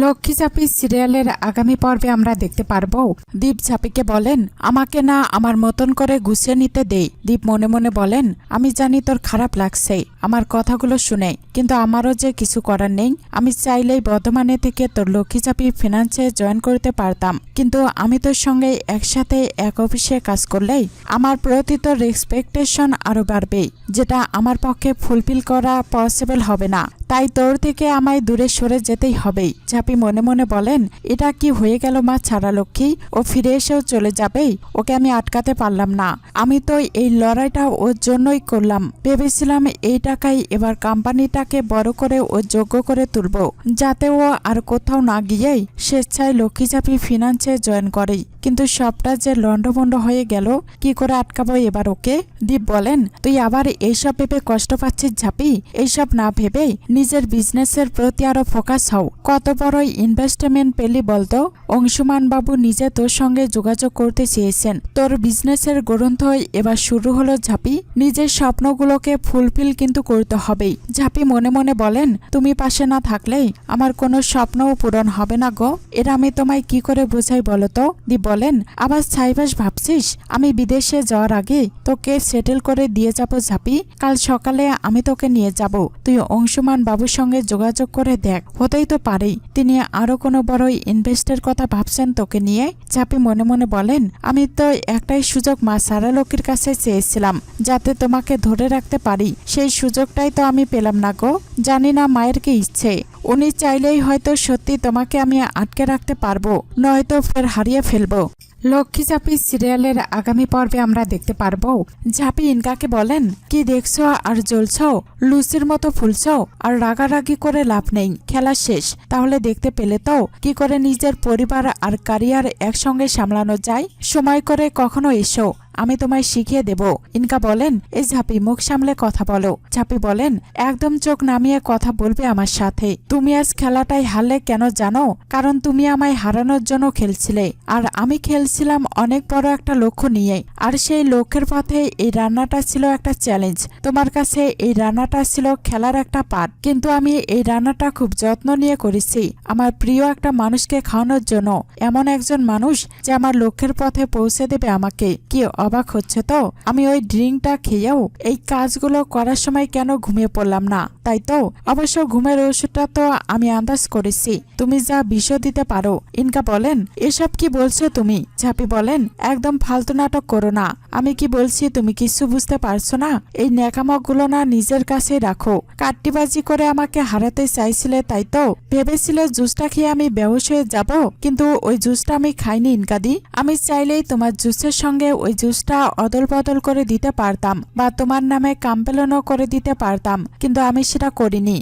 লক্ষ্মী চাপি সিরিয়ালের আগামী পর্বে আমরা দেখতে পারব দীপ বলেন, আমাকে না, আমার মতন করে গুছিয়ে নিতে দেই। দীপ মনে মনে বলেন, আমি জানি তোর খারাপ লাগছে, আমার কথাগুলো শুনে, কিন্তু আমারও যে কিছু করার নেই। আমি চাইলেই বর্ধমানে থেকে তোর লক্ষ্মী চাপি ফিনান্সে জয়েন করতে পারতাম, কিন্তু আমি তোর সঙ্গে একসাথে এক অফিসে কাজ করলেই আমার প্রতি তোর এক্সপেকটেশন আরও বাড়বে, যেটা আমার পক্ষে ফুলফিল করা পসিবল হবে না। তাই তোর থেকে আমায় দূরে সরে যেতেই হবেই ঝাপি মনে মনে বলেন, এটা কি হয়ে গেল মা ছাড়া লক্ষ্মী? ও ফিরে এসেও চলে যাবেই। ওকে আমি আটকাতে পারলাম না। আমি তো এই লড়াইটা ওর জন্যই করলাম। ভেবেছিলাম এই টাকায় এবার কোম্পানিটাকে বড় করে ও যোগ্য করে তুলব, যাতে ও আর কোথাও না গিয়েই স্বেচ্ছায় লক্ষ্মী ঝাপি ফিনান্সে জয়েন করে কিন্তু সবটা যে লন্ডভন্ড হয়ে গেল, কি করে আটকাবো এবার ওকে? দীপ বলেন, তুই আবার এইসব ভেবে কষ্ট পাচ্ছিস ঝাপি? এইসব না ভেবে নিজের বিজনেসের প্রতি আরও ফোকাস হও। কত বড় ইনভেস্টমেন্ট পেলি বলতো। অংশুমান বাবু নিজে তোর সঙ্গে যোগাযোগ করতে চেয়েছেন। তোর বিজনেসের গ্রন্থ এবার শুরু হলো ঝাপি। নিজের স্বপ্নগুলোকে ফুলফিল কিন্তু করতে হবেই। ঝাপি মনে মনে বলেন, তুমি পাশে না থাকলেই আমার কোনো স্বপ্নও পূরণ হবে না গো। এরা আমি তোমায় কি করে বোঝাই বলো তো দীপ বলেন, আবার ছাইবাস ভাবছিস, আমি বিদেশে যাওয়ার আগে তোকে সেটেল করে দিয়ে যাব ঝাপি। কাল সকালে আমি তোকে নিয়ে যাব। তুই অংশুমান বাবুর সঙ্গে যোগাযোগ করে দেখ। হতেই তো পারেই। তিনি আরও কোনো বড় ইনভেস্টের কথা ভাবছেন, তোকে নিয়ে চাপি মনে মনে বলেন, আমি তো একটাই সুযোগ মা সারা লোকের কাছে চেয়েছিলাম, যাতে তোমাকে ধরে রাখতে পারি। সেই সুযোগটাই তো আমি পেলাম না গো। জানি না মায়ের কি ইচ্ছে। উনি চাইলেই হয়তো সত্যি তোমাকে আমি আটকে রাখতে পারব, নয়তো ফের হারিয়ে ফেলব। লক্ষ্মী ঝাপি সিরিয়ালের আগামী পর্বে আমরা দেখতে পারব। ঝাপি ইনকাকে বলেন, কি দেখছ আর জ্বলছ? লুচির মতো ফুলছ? আর রাগারাগি করে লাভ নেই, খেলা শেষ। তাহলে দেখতে পেলে তো, কি করে নিজের পরিবার আর ক্যারিয়ার একসঙ্গে সামলানো যায়? সময় করে কখনো এসো। আমি তোমায় শিখিয়ে দেব। ইনকা বলেন, এই ঝাপি মুখ সামলে কথা বলো। ঝাপি বলেন, একদম চোখ নামিয়ে কথা বলবে আমার সাথে। তুমি আজ খেলাটাই হারলে কেন জানো? কারণ তুমি আমায় হারানোর জন্য খেলছিলে। আর আমি খেলছিলাম অনেক বড় একটা লক্ষ্য নিয়ে। আর সেই লক্ষ্যের পথে এই রান্নাটা ছিল একটা চ্যালেঞ্জ তোমার কাছে এই রান্নাটা ছিল খেলার একটা পাঠ। কিন্তু আমি এই রান্নাটা খুব যত্ন নিয়ে করেছি। আমার প্রিয় একটা মানুষকে খাওয়ানোর জন্য। এমন একজন মানুষ যে আমার লক্ষ্যের পথে পৌঁছে দেবে আমাকে। কি অবাক হচ্ছে তো? আমি ওই ড্রিঙ্কটা খেয়েও এই কাজগুলো করার সময় কেন ঘুমিয়ে পড়লাম না? তাই তো? অবশ্য ঘুমের ওষুধটা তো আমি আন্দাজ করেছি। তুমি যা বিষ দিতে পারো। ইনকা বলেন, এসব কি বলছো তুমি? ঝাপি বলেন, একদম ফালতু নাটক করো না। আমি কি বলছি তুমি কিছু বুঝতে পারছ না? এই ন্যাকামকগুলো না নিজের কাছে রাখো। কাট্টিবাজি করে আমাকে হারাতে চাইছিলে তাই তো? ভেবেছিলে জুসটা খেয়ে আমি হয়ে যাব, কিন্তু ওই জুসটা আমি খাইনি ইনকাদি। আমি চাইলেই তোমার জুসের সঙ্গে ওই জুসটা অদল বদল করে দিতে পারতাম বা তোমার নামে কাম্পেলনও করে দিতে পারতাম, কিন্তু আমি সেটা করিনি।